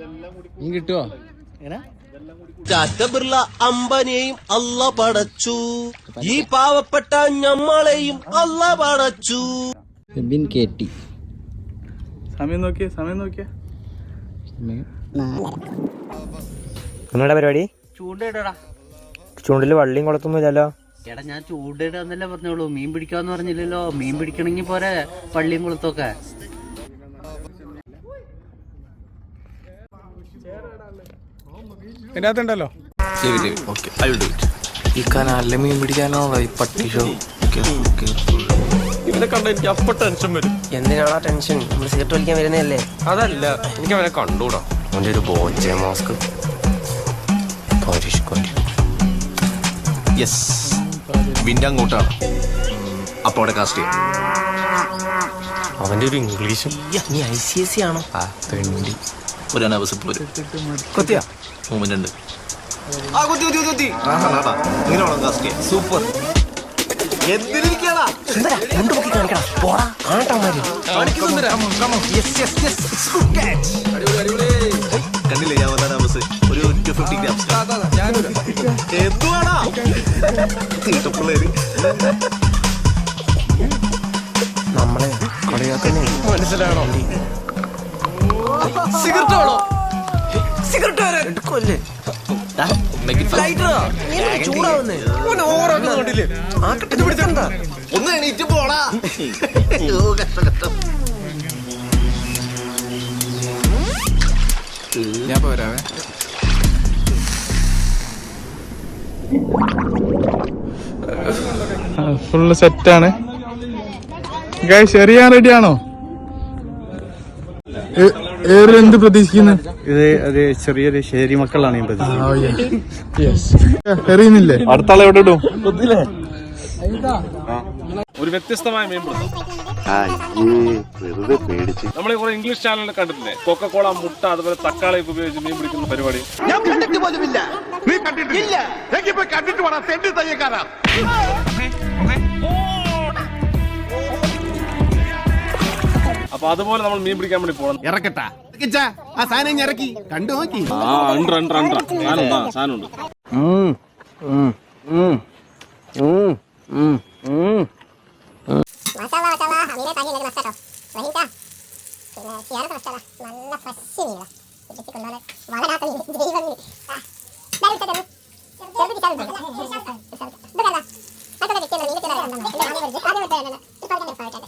മീൻ കിട്ടുവോ? ചാറ്റ ബിർള അമ്പനെയും അല്ല പടച്ചു. ഈ പാവപ്പെട്ട ഞമ്മളെയും അല്ല പടച്ചു. ബിൻ കേട്ടി. സമയം നോക്കിയ സമയം നോക്കിയേ. പരിപാടി? ചൂണ്ടയിടടാ. ചൂണ്ടിൽ വള്ളിയും കൊളത്തൊന്നും ഇല്ലല്ലോ? എടാ ഞാൻ ചൂണ്ടയിടാന്നല്ലേ പറഞ്ഞോളൂ. മീൻ പിടിക്കാന്ന് പറഞ്ഞില്ലല്ലോ. മീൻ പിടിക്കണമെങ്കിൽ പോരെ പള്ളിയും കുളത്തൊക്കെ. ഇതിന്റെ ഇറ്റ് ഈ കനാലിലെ മീൻ പിടിക്കാനോ? ഈ പട്ടി ഷോ? ഇവനെ കണ്ട എനിക്ക് അപ്പൊ ടെൻഷൻ വരും. എന്തിനാണോ ടെൻഷൻ നമ്മൾ സിഗരറ്റ് വലിക്കാൻ വരുന്നതല്ലേ? അതല്ല എനിക്ക് അവനെ കണ്ടൂടാ. അവന്റെ ഒരു ബോജെ മാസ്ക്. യെസ് വിന്റെ അങ്ങോട്ടാണ്. അപ്പൊ അവിടെ കാസ്റ്റ് ചെയ്യാം. അവന്റെ ഒരു ഇംഗ്ലീഷും. നീ ഐ സി എസ് സി ആണോ? ആ. തെണ്ടി ഒരു അനാവശ്യം പോരും. കൊത്തിയാ? മൂവ്മെന്റ് ഉണ്ട് ആ കുത്തി കുത്തി കുത്തി, ആഹാ, ആഹാ. ഇങ്ങനെ വേണം കാസ്റ്റ് സൂപ്പർ. എന്തിനിരിക്കാടാ മുണ്ട് പൊക്കി കാണിക്കണം. പോടാ കാണട്ടന്മാര് കണ്ടില്ലേ ഞാൻ വന്ന അനാവശ്യം? ഒരു ടു ഫിഫ്റ്റി ഗ്രാംസ് എന്തുവാടാ തീട്ടപ്പിള്ളേര് നമ്മളെ കളിയാക്കുന്നേ മനസ്സിലാണോ? സിഗരറ്റ്? വേണോ എടുക്കുമല്ലേ ചൂടാവുന്നേ. പിടിച്ചെന്താ ഒന്ന് എണീറ്റ് പോടാ. ഞാൻ പോരാവേ. ഫുള്ള് സെറ്റാണ് ഗൈസ് എറിയാൻ റെഡിയാണോ എന്ത് പ്രതീക്ഷിക്കുന്നു? ഇത് ഒരു ചെറിയൊരു ശേരി മക്കളാണ് ഈ എറിയുന്നില്ലേ? അടുത്ത ആളെ എവിടെ ഇടും? ഒരു വ്യത്യസ്തമായ മീൻ നമ്മൾ കുറെ ഇംഗ്ലീഷ് ചാനലിൽ കണ്ടിട്ടില്ലേ? കൊക്കക്കോള മുട്ട അതുപോലെ തക്കാളി ഉപയോഗിച്ച് മീൻ പിടിക്കുന്ന പരിപാടി. അപ്പൊ അതുപോലെ നമ്മൾ മീൻ പിടിക്കാൻ വേണ്ടി പോകണം ഇറക്കട്ടാ. ആ സാധനം ഇറക്കി. കണ്ടു നോക്കി. ആ ഉണ്ട് ഉണ്ട് ഉണ്ട്. സാധനം സാധനം ഉണ്ട്. മാഷാല്ലാ